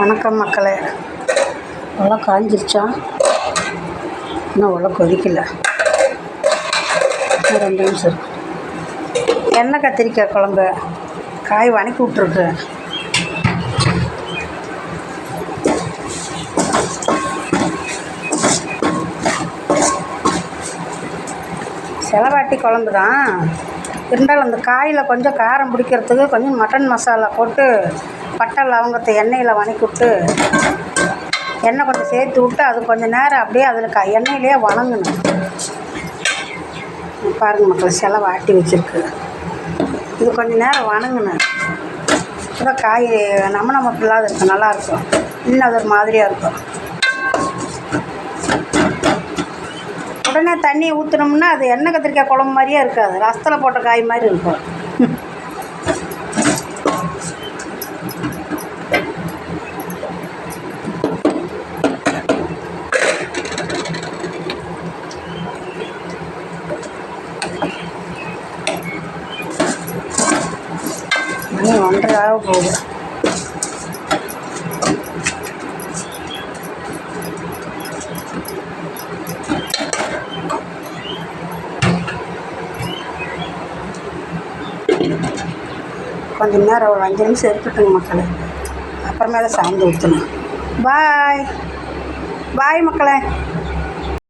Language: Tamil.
வணக்கம் மக்களே. நல்லா காஞ்சிருச்சா? இன்னும் உள்ள கொதிக்கல. ரெண்டு நிமிஷம் இருக்கு. எண்ணெய் கத்திரிக்காய் குழம்பு? காய் வணக்கி விட்ருக்கு செலவாட்டி குழம்பு தான் இருந்தாலும் அந்த காயில் கொஞ்சம் காரம் பிடிக்கிறதுக்கு கொஞ்சம் மட்டன் மசாலா போட்டு பட்டை லவங்கத்தை எண்ணெயில் வணக்கி விட்டு எண்ணெய் கொஞ்சம் சேர்த்து விட்டு அது கொஞ்சம் நேரம் அப்படியே அதில் க எண்ணெயிலே வணங்கணும். பாருங்க மக்கள் செலவு ஆட்டி வச்சுருக்கு. இது கொஞ்சம் நேரம் வணங்கணும் அப்புறம் காய் நம்ம நமக்கு இல்லாத இருக்கும். நல்லாயிருக்கும் இன்னும் அது ஒரு மாதிரியாக இருக்கும். உடனே தண்ணியை ஊற்றினோம்னா அது எண்ணெய் கத்திரிக்காய் குழம்பு மாதிரியே இருக்காது. ரசத்தில் போட்ட காய் மாதிரி இருக்கும். மணி ஒன்றரை ஆக போகுது. கொஞ்சம் நேரம் ஒரு அஞ்சு நிமிஷம் இருக்கட்டுங்க மக்களே. அப்புறமேல சாய்ந்து ஊற்றணும் பாய். பாய் மக்களே.